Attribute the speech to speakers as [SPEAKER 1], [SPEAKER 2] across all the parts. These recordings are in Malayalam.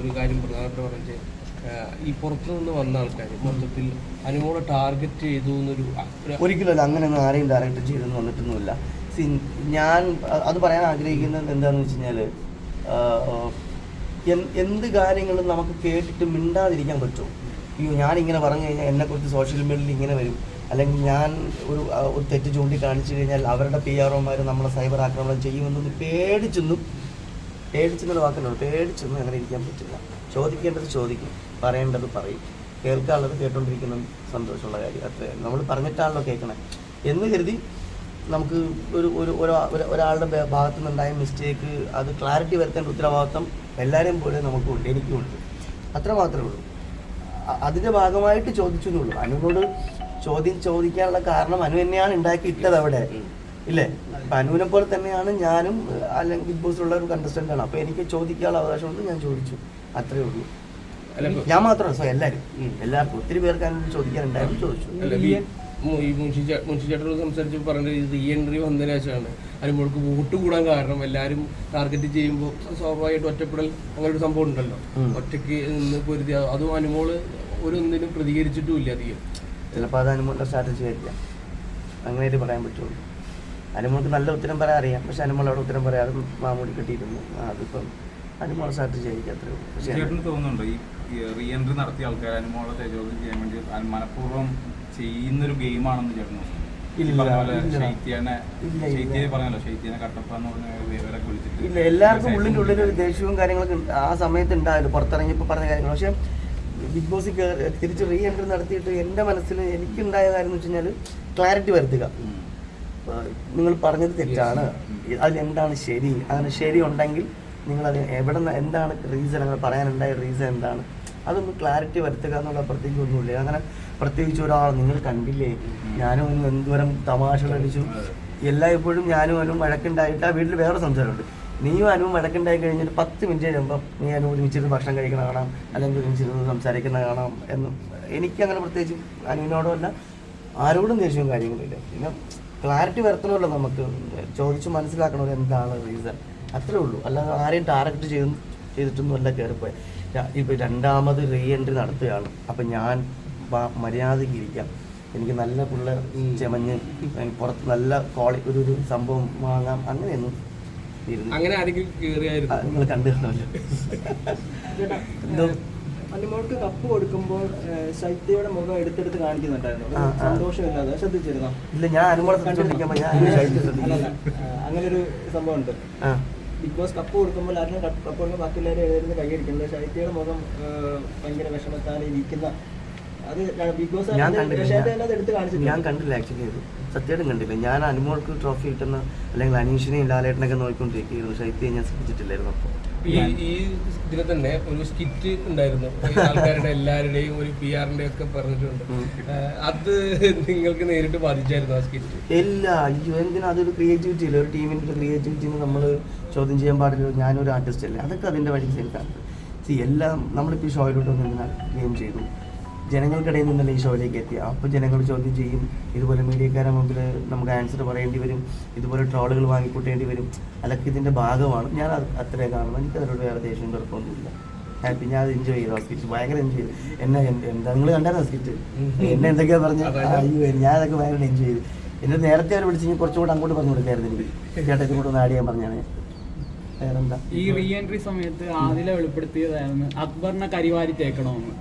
[SPEAKER 1] ഒരു കാര്യം പ്രധാനപ്പെട്ട പറഞ്ഞ് ഈ പുറത്തു നിന്ന് വന്ന ആൾക്കാർ മൊത്തത്തിൽ അനുമോളെ ടാർഗറ്റ് ചെയ്തു എന്നൊരു ഒരു-
[SPEAKER 2] അങ്ങനെ ഒന്നും ആരെയും ടാർഗറ്റ് ചെയ്തെന്ന് വന്നിട്ടൊന്നുമില്ല. സി ഞാൻ അത് പറയാൻ ആഗ്രഹിക്കുന്നത് എന്താണെന്ന് വെച്ച് കഴിഞ്ഞാൽ എന്ത് കാര്യങ്ങളും നമുക്ക് കേട്ടിട്ട് മിണ്ടാതിരിക്കാൻ പറ്റുമോ അയ്യോ ഞാനിങ്ങനെ പറഞ്ഞു കഴിഞ്ഞാൽ എന്നെക്കുറിച്ച് സോഷ്യൽ മീഡിയയിൽ ഇങ്ങനെ വരും. അല്ലെങ്കിൽ ഞാൻ ഒരു ഒരു തെറ്റ് ചൂണ്ടിക്കാണിച്ചു കഴിഞ്ഞാൽ അവരുടെ പി ആർ ഒമാർ നമ്മളെ സൈബർ ആക്രമണം ചെയ്യുമെന്നൊന്ന് പേടിച്ചൊന്നും പേടിച്ചെന്നുള്ള വാക്കുണ്ട് പേടിച്ചൊന്നും അങ്ങനെ ഇരിക്കാൻ പറ്റില്ല. ചോദിക്കേണ്ടത് ചോദിക്കും. പറയേണ്ടത് പറയും. കേൾക്കാനുള്ളത് കേട്ടോണ്ടിരിക്കുന്ന സന്തോഷമുള്ള കാര്യം. അത്ര നമ്മൾ പറഞ്ഞിട്ടാണല്ലോ കേൾക്കണേ. എന്ന് കരുതി നമുക്ക് ഒരു ഒരു ഒരാ- ഒരു- ഒരാളുടെ ഭാഗത്തു നിന്നുണ്ടായ മിസ്റ്റേക്ക് അത് ക്ലാരിറ്റി വരുത്തേണ്ട ഉത്തരവാദിത്വം എല്ലാവരെയും പോലെ നമുക്കുണ്ട് എനിക്കുമുണ്ട്. അത്ര മാത്രമേ ഉള്ളൂ. അതിന്റെ ഭാഗമായിട്ട് ചോദിച്ചു എന്നുള്ളൂ. അനുവിനോട് ചോദ്യം ചോദിക്കാനുള്ള കാരണം അനു തന്നെയാണ് ഉണ്ടാക്കി ഇട്ടത് അവിടെ. ഇല്ലേ? അനുവിനെ പോലെ തന്നെയാണ് ഞാനും അല്ലെങ്കിൽ ബിഗ് ബോസിലുള്ള ഒരു കണ്ടസ്റ്റന്റ് ആണ്. അപ്പൊ എനിക്ക് ചോദിക്കാനുള്ള അവകാശമുണ്ട് ഞാൻ ചോദിച്ചു. അത്രേ ഉള്ളൂ. ഞാൻ മാത്രമല്ല സോ എല്ലാവരും എല്ലാവർക്കും ഒത്തിരി പേർക്ക് അതിനോട് ചോദിക്കാനുണ്ടായിരുന്നു ചോദിച്ചു.
[SPEAKER 1] ഈ മുൻഷി ചേട്ടനോട് സംസാരിച്ച് പറഞ്ഞത് ഈ റീ എൻട്രി വന്നതിന് ശേഷമാണ്. വോട്ട് കൂടാൻ കാരണം എല്ലാവരും ടാർഗറ്റ് ചെയ്യുമ്പോൾ സ്വാഭാവികമായിട്ട് ഒറ്റപ്പെടൽ അങ്ങനെ ഒരു സംഭവം ഉണ്ടല്ലോ. ഒറ്റയ്ക്ക് നിന്ന് പൊരുതി. അതും അനുമോൾ ഒരു ഒന്നിനും പ്രതികരിച്ചിട്ടും ഇല്ല അധികം.
[SPEAKER 2] ചിലപ്പോൾ അത് അനുമോളുടെ സ്ട്രാറ്റജി ആയിരിക്കാം. അങ്ങനെയായിട്ട് പറയാൻ പറ്റുള്ളൂ. അനുമോൾക്ക് നല്ല ഉത്തരം പറയാൻ അറിയാം. പക്ഷെ അനുമോൾ അവിടെ ഉത്തരം പറയാതെ മാമൂടി കിട്ടിയിരുന്നു. അതിപ്പം അനുമോൾ സാറ്റ് ആയിരിക്കും അത്രേ ഉള്ളൂ. പക്ഷേ
[SPEAKER 3] ചേട്ടന് തോന്നുന്നുണ്ടോ? ഈ റീ എൻട്രി നടത്തിയ ആൾക്കാർ അനുമോളെ തേജോധം ചെയ്യാൻ വേണ്ടി മനഃപൂർവം ചെയ്യുന്നൊരു ഗെയിമാണെന്ന് ചേട്ടൻ തോന്നുന്നു
[SPEAKER 2] ഇല്ല, എല്ലാവർക്കും ഉള്ളിന്റെ ഉള്ളിൽ ഒരു ദേഷ്യവും കാര്യങ്ങളൊക്കെ ഉണ്ട്. ആ സമയത്ത് ഉണ്ടായിരുന്നു പുറത്തിറങ്ങിയപ്പോൾ പറഞ്ഞ കാര്യങ്ങൾ പക്ഷേ ബിഗ് ബോസിൽ തിരിച്ച് റീ എൻട്രി നടത്തിയിട്ട് എന്റെ മനസ്സിൽ എനിക്കുണ്ടായ കാര്യം എന്ന് വെച്ച് കഴിഞ്ഞാൽ ക്ലാരിറ്റി വരുത്തുക. നിങ്ങൾ പറഞ്ഞത് തെറ്റാണ്. അതിലെന്താണ് ശരി? അങ്ങനെ ശരി ഉണ്ടെങ്കിൽ നിങ്ങൾ അത് എവിടെ നിന്ന് എന്താണ് റീസൺ അങ്ങനെ പറയാനുണ്ടായ റീസൺ എന്താണ്? അതൊന്ന് ക്ലാരിറ്റി വരുത്തുക എന്നുള്ള പ്രത്യേകിച്ച് ഒന്നുമില്ല. അങ്ങനെ പ്രത്യേകിച്ച് ഒരാൾ നിങ്ങൾ കണ്ടില്ലേ? ഞാനും ഒന്ന് എന്തോരം തമാശകൾ അടിച്ചു എല്ലായ്പ്പോഴും ഞാനും അവനും വഴക്കുണ്ടായിട്ട് ആ വീട്ടിൽ വേറെ സംസാരമുണ്ട്. നീയും അനുവും വഴക്കുണ്ടായി കഴിഞ്ഞിട്ട് പത്ത് മിനിറ്റ് കഴിയുമ്പോൾ നീ അനു ഒരുമിച്ചിരുന്ന് ഭക്ഷണം കഴിക്കണ കാണാം അല്ലെങ്കിൽ ഒരുമിച്ചിരുന്ന് സംസാരിക്കുന്ന കാണാം എന്നും. എനിക്കങ്ങനെ പ്രത്യേകിച്ച് അനുവിനോടല്ല ആരോടും ദേഷ്യവും കാര്യങ്ങളില്ല പിന്നെ ക്ലാരിറ്റി വരത്തുള്ളൂ നമുക്ക്. ചോദിച്ച് മനസ്സിലാക്കണമല്ലോ എന്താണ് റീസൺ അത്രേ ഉള്ളൂ. അല്ലാതെ ആരെയും ടാർഗറ്റ് ചെയ്ത് ചെയ്തിട്ടൊന്നും അല്ല കയറിപ്പോയി ഇപ്പോൾ രണ്ടാമത് റീ എൻട്രി നടത്തുകയാണ്. അപ്പം ഞാൻ മര്യാദയ്ക്ക് ഇരിക്കാം. എനിക്ക് നല്ല പിള്ള ചെമഞ്ഞ് പുറത്ത് നല്ല ക്വാളി ഒരു ഒരു സംഭവം വാങ്ങാം. അങ്ങനെയൊന്നും
[SPEAKER 1] അങ്ങനെ ആരെങ്കിലും
[SPEAKER 2] നിങ്ങൾ കണ്ടു കാണുമല്ലോ. എന്തോ?
[SPEAKER 4] അനുമോൾക്ക് കപ്പ് കൊടുക്കുമ്പോൾ ശൈത്യയുടെ മുഖം എടുത്തെടുത്ത് കാണിക്കുന്നുണ്ടായിരുന്നു. സന്തോഷമില്ലാതെ. ശ്രദ്ധിച്ചിരുന്നോ?
[SPEAKER 2] ഇല്ല ഞാൻ അനുമോളെ ശ്രദ്ധിച്ചോണ്ടിരിക്കുമ്പോൾ ഞാൻ
[SPEAKER 4] അങ്ങനെ ഒരു സംഭവം ഉണ്ട് ബിഗ് ബോസ് കപ്പ് കൊടുക്കുമ്പോൾ ആരും കപ്പ് കൊടുക്കുമ്പോൾ ബാക്കി എല്ലാവരും എഴുതുന്നത് കൈയടിക്കുന്നത് ശൈത്യയുടെ മുഖം ഭയങ്കര വിഷമത്താൽ ഇരിക്കുന്ന. അത് ബിഗ് ബോസ്
[SPEAKER 2] ഞാൻ കണ്ടില്ല
[SPEAKER 4] അത്
[SPEAKER 2] ഞാൻ കണ്ടില്ല ആക്ച്വലി അത്. സത്യമായിട്ടും കണ്ടില്ല. ഞാൻ അനുമോൾക്ക് ട്രോഫി കിട്ടുന്ന അല്ലെങ്കിൽ അനീഷിനെയും ലാലേട്ടനൊക്കെ നോക്കിക്കൊണ്ടിരിക്കുകയായിരുന്നു. ശൈത്യയെ ഞാൻ ശ്രദ്ധിച്ചിട്ടില്ലായിരുന്നു അപ്പോൾ.
[SPEAKER 1] ഈ ഈ ഇതിൽ തന്നെ ഒരു സ്കിറ്റ് ഉണ്ടായിരുന്നു. ആൾക്കാരുടെ എല്ലാവരുടെയും ഒരു പി ആറിന്റെ ഒക്കെ പറഞ്ഞിട്ടുണ്ട്. അത് നിങ്ങൾക്ക് നേരിട്ട് ബാധിച്ചായിരുന്നു ആ സ്കിറ്റ്
[SPEAKER 2] ഇല്ല അയ്യോ എന്തിനാ? അതൊരു ക്രിയേറ്റിവിറ്റി ഇല്ല ഒരു ടീമിന്റെ ക്രിയേറ്റിവിറ്റിന്ന് നമ്മൾ ചോദ്യം ചെയ്യാൻ പാടില്ല. ഞാനൊരു ആർട്ടിസ്റ്റ് അല്ലേ? അതൊക്കെ അതിന്റെ വഴി എനിക്കറിയാം സി എല്ലാം നമ്മളിപ്പോൾ ഈ ഷോയിലോട്ട് നിന്ന് ഗെയിം ചെയ്തു? ജനങ്ങൾക്കിടയിൽ നിന്നല്ല ഈ ഷോയിലേക്ക് എത്തി അപ്പോൾ ജനങ്ങൾ ചോദ്യം ചെയ്യും ഇതുപോലെ മീഡിയക്കാരെ മുമ്പിൽ നമുക്ക് ആൻസർ പറയേണ്ടി വരും ഇതുപോലെ ട്രോളുകൾ വാങ്ങിക്കൂട്ടേണ്ടി വരും. അതൊക്കെ ഇതിന്റെ ഭാഗമാണ്. ഞാൻ അത്രേ കാണുന്നു എനിക്ക് അതിനോട് വേറെ ദേഷ്യം കുഴപ്പമൊന്നുമില്ല ഹാപ്പി. ഞാൻ അത് എൻജോയ് ചെയ്തു ആ സ്കിറ്റ് ഭയങ്കര എൻജോയ് ചെയ്തു. എന്നെ എന്താ നിങ്ങൾ കണ്ടായിരുന്നു സ്കിറ്റ് എന്നെ എന്തൊക്കെയാ
[SPEAKER 1] പറഞ്ഞ.
[SPEAKER 2] അയ്യോ ഞാൻ അതൊക്കെ ഭയങ്കര എൻജോയ് ചെയ്തു. എന്നെ നേരത്തെ അവർ വിളിച്ച് കുറച്ചുകൂടെ അങ്ങോട്ട് പറഞ്ഞു കൊടുക്കായിരുന്നു എനിക്ക്. ചേട്ടാ ഇതിനോട് ഒന്ന് ആഡ് ചെയ്യാൻ പറഞ്ഞാണ്.
[SPEAKER 5] ഈ റീ എൻട്രി സമയത്ത് ആദില വെളിപ്പെടുത്തിയതായിരുന്നു. അക്ബറിനെ കരിവാരി തേക്കണമെന്ന്.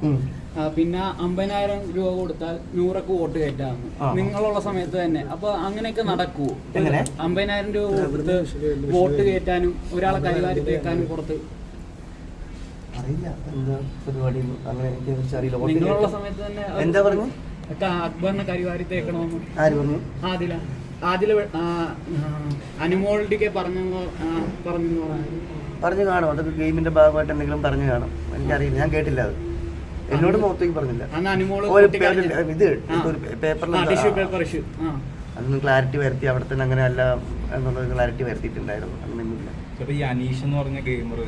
[SPEAKER 5] പിന്നെ അമ്പതിനായിരം രൂപ കൊടുത്താൽ നൂറൊക്കെ വോട്ട് കയറ്റാമെന്ന് നിങ്ങളുള്ള സമയത്ത് തന്നെ. അപ്പൊ അങ്ങനെയൊക്കെ നടക്കുവോ
[SPEAKER 2] എങ്ങനെ?
[SPEAKER 5] അമ്പതിനായിരം രൂപ കൊടുത്ത് വോട്ട് കയറ്റാനും ഒരാളെ കൈകാര്യം തേക്കാനും പുറത്ത്.
[SPEAKER 2] അറിയില്ല. എന്താ പരിപാടി? അങ്ങനെ എനിക്ക് അറിയില്ല. വോട്ട്
[SPEAKER 5] നിങ്ങളുള്ള സമയത്ത് തന്നെ
[SPEAKER 2] എന്താ പറഞ്ഞു?
[SPEAKER 5] അക്ബറിനെ കരിവാരി തേക്കണമെന്ന്.
[SPEAKER 2] ആര് പറഞ്ഞു?
[SPEAKER 5] ആദില. ആദില പറഞ്ഞു പറഞ്ഞു പറഞ്ഞു
[SPEAKER 2] പറഞ്ഞു കാണും. അതൊക്കെ ഗെയിമിന്റെ ഭാഗമായിട്ട് എന്തെങ്കിലും പറഞ്ഞു കാണും. എനിക്കറിയില്ല. ഞാൻ കേട്ടില്ല അത്. എന്നോട് മുഖത്തേക്ക് പറഞ്ഞില്ല.
[SPEAKER 5] അന്ന്
[SPEAKER 2] ഒരു ഇത്. ഒരു പേപ്പറിൽ അതൊന്നും ക്ലാരിറ്റി വരുത്തി അവിടെ തന്നെ അങ്ങനെ അല്ല എന്നുള്ളത് ക്ലാരിറ്റി വരുത്തിയിട്ടുണ്ടായിരുന്നു. അങ്ങനെയൊന്നുമില്ല
[SPEAKER 3] ചേട്ടാ ഈ അനീഷ് എന്ന് പറഞ്ഞ ഗെയിമർ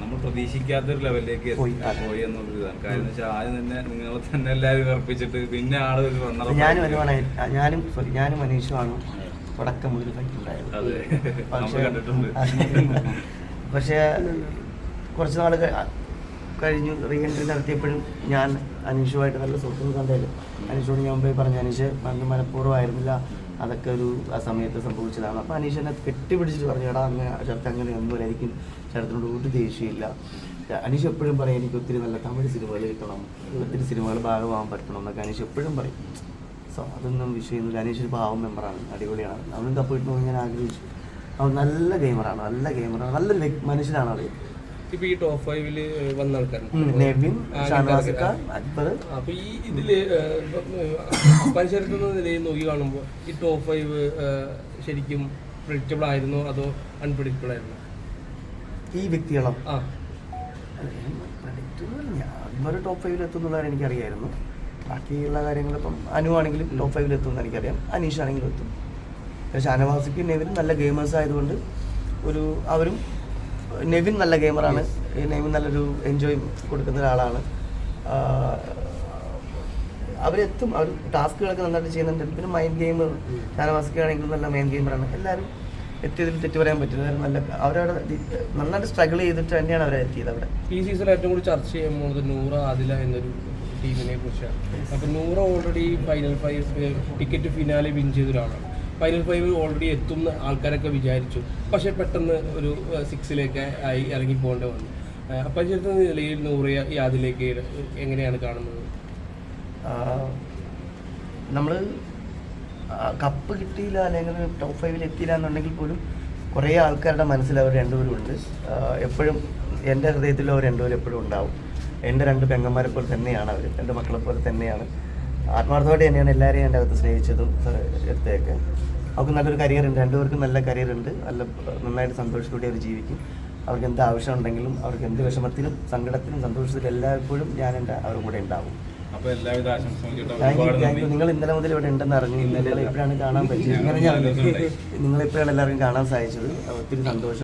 [SPEAKER 3] നമ്മൾ പ്രതീക്ഷിക്കാത്ത ഒരു ലെവലിലേക്ക്
[SPEAKER 2] പോയി.
[SPEAKER 3] എന്നുള്ള എന്നുള്ളൊരു ഇതാണ് കാര്യം എന്ന് വെച്ചാൽ ആദ്യം തന്നെ നിങ്ങളെ തന്നെ എല്ലാവരും ഉറപ്പിച്ചിട്ട് പിന്നെ ആൾ ഒരു up
[SPEAKER 2] ഞാനും. ഒരുപാട് ഞാനും സോറി ഞാനും മനീഷുമാണ് തുടക്കം മുതൽ ഫൈറ്റ് പക്ഷേ കുറച്ച് നാൾ കഴിഞ്ഞു റീ എൻട്രി നടത്തിയപ്പോഴും ഞാൻ അനീഷുമായിട്ട് നല്ല സുഹൃത്തുക്കൾ കണ്ടതിൽ അനീഷോട് ഞാൻ പോയി പറഞ്ഞു അനീഷ് അന്ന് മനഃപൂർവമായിരുന്നില്ല അതൊക്കെ ഒരു ആ സമയത്ത് സംഭവിച്ചതാണ്. അപ്പോൾ അനീഷ് എന്നെ കെട്ടിപ്പിടിച്ചിട്ട് പറഞ്ഞു എടാ അങ്ങനെ ചേർത്ത് അങ്ങനെ ഒന്നുമില്ലായിരിക്കും ചേർത്തിനോട് ഒരു ദേഷ്യമില്ല അനീഷ് എപ്പോഴും പറയും എനിക്ക് ഒത്തിരി നല്ല തമിഴ് സിനിമകൾ കിട്ടണം. ഒത്തിരി സിനിമകൾ ഭാഗമാകാൻ പറ്റണം. എന്നൊക്കെ അനീഷ് എപ്പോഴും പറയും. സോ അതൊന്നും വിഷയമൊന്നുമില്ല. അനീഷ് ഒരു പാവം മെമ്പറാണ്. അടിപൊളിയാണ്. അവനും കപ്പ് കിട്ടണമെന്ന് ഞാൻ ആഗ്രഹിച്ചു. അവൻ നല്ല ഗെയിമറാണ് നല്ല ഗെയിമറാണ് നല്ല മനുഷ്യനാണ് അത്
[SPEAKER 1] ഇപ്പൊ ഈ ടോപ്പ് ഫൈവിൽ വന്ന ആൾക്കാരുണ്ട്. അപ്പൊ ഈ ഇതിൽ മനുഷ്യരുടെ നിലയിൽ നോക്കി കാണുമ്പോൾ ഈ ടോപ്പ് ഫൈവ് ശരിക്കും പ്രിഡിക്റ്റബിൾ ആയിരുന്നു അതോ അൺപ്രിഡിക്റ്റബിൾ ആയിരുന്നു?
[SPEAKER 2] ഈ വ്യക്തികളോ.
[SPEAKER 1] ആ.
[SPEAKER 2] അക്ബർ ടോപ്പ് ഫൈവിൽ എത്തുന്നുള്ളതാണ് എനിക്കറിയായിരുന്നു. ബാക്കിയുള്ള കാര്യങ്ങൾ ഇപ്പം അനു ആണെങ്കിലും ടോപ്പ് ഫൈവിൽ എത്തുമെന്ന് എനിക്കറിയാം. അനീഷ് ആണെങ്കിലും എത്തും. പക്ഷെ അനവാസിക്കും നെവിലും നല്ല ഗെയിമേഴ്സ് ആയതുകൊണ്ട് ഒരു അവരും നെവിൻ നല്ല ഗെയിമറാണ്. നെവിൻ നല്ലൊരു എൻജോയ് കൊടുക്കുന്ന ഒരാളാണ്. അവരെത്തും. അവർ ടാസ്കുകളൊക്കെ നന്നായിട്ട് ചെയ്യുന്നുണ്ട്. പിന്നെ മൈൻഡ് ഗെയിം ഷാനവാസിക്കാണെങ്കിലും നല്ല മെയിൻ ഗെയിമറാണ് എല്ലാവരും എത്തിയതിൽ തെറ്റ് പറയാൻ പറ്റില്ല. നല്ല അവരവിടെ നന്നായിട്ട് സ്ട്രഗിൾ ചെയ്തിട്ട് തന്നെയാണ് അവരെ എത്തിയത് അവിടെ.
[SPEAKER 1] ഈ സീസണിൽ ഏറ്റവും കൂടുതൽ ചർച്ച ചെയ്യാൻ പോകുന്നത് നൂറ ആദില എന്നൊരു ടീമിനെ കുറിച്ചാണ്. അപ്പം Noora already final five ticket finale win ചെയ്ത ഒരാളാണ് ഫൈനൽ ഫൈവ് ഓൾറെഡി എത്തുന്ന ആൾക്കാരൊക്കെ വിചാരിച്ചു. പക്ഷെ പെട്ടെന്ന് ഒരു സിക്സിലേക്ക് ആയി ഇറങ്ങി പോകേണ്ടി വന്നു. അപ്പം ചേർത്ത നിലയിൽ നൂറിയ ഈ ആദിലേക്ക് എങ്ങനെയാണ് കാണുന്നത്?
[SPEAKER 2] നമ്മൾ കപ്പ് കിട്ടിയില്ല അല്ലെങ്കിൽ ടോപ്പ് ഫൈവിൽ എത്തിയില്ല എന്നുണ്ടെങ്കിൽ പോലും കുറേ ആൾക്കാരുടെ മനസ്സിൽ അവർ രണ്ടുപേരും ഉണ്ട്. എപ്പോഴും എന്റെ ഹൃദയത്തിൽ അവർ രണ്ടുപേരും എപ്പോഴും ഉണ്ടാവും. എന്റെ രണ്ട് പെങ്ങന്മാരെ പോലെ തന്നെയാണ് അവർ. രണ്ട് മക്കളെ പോലെ തന്നെയാണ് ആത്മാർത്ഥമായിട്ട് തന്നെയാണ് എല്ലാവരെയും എന്റെ അകത്ത് സ്നേഹിച്ചതും എടുത്തേക്ക് എടുത്തതൊക്കെ. അവർക്ക് നല്ലൊരു കരിയർ ഉണ്ട്. രണ്ടുപേർക്കും നല്ല കരിയർ ഉണ്ട്. നല്ല നന്നായിട്ട് സന്തോഷത്തോടെ അവർ ജീവിക്കും. അവർക്ക് എന്ത് ആവശ്യം ഉണ്ടെങ്കിലും അവർക്ക് എന്ത് വിഷമത്തിലും സങ്കടത്തിലും സന്തോഷത്തിലും എല്ലായ്പ്പോഴും ഞാൻ എന്റെ അവരുടെ കൂടെ ഉണ്ടാവും. നിങ്ങൾ ഇന്നലെ മുതൽ ഇവിടെ ഉണ്ടെന്ന് അറിഞ്ഞു. ഇന്നലെ ഇപ്പോഴാണ് കാണാൻ പറ്റിയത്. ഇങ്ങനെ ഞാൻ നിങ്ങളിപ്പോഴാണ് എല്ലാവരും കാണാൻ സാധിച്ചത്? ഒത്തിരി സന്തോഷം.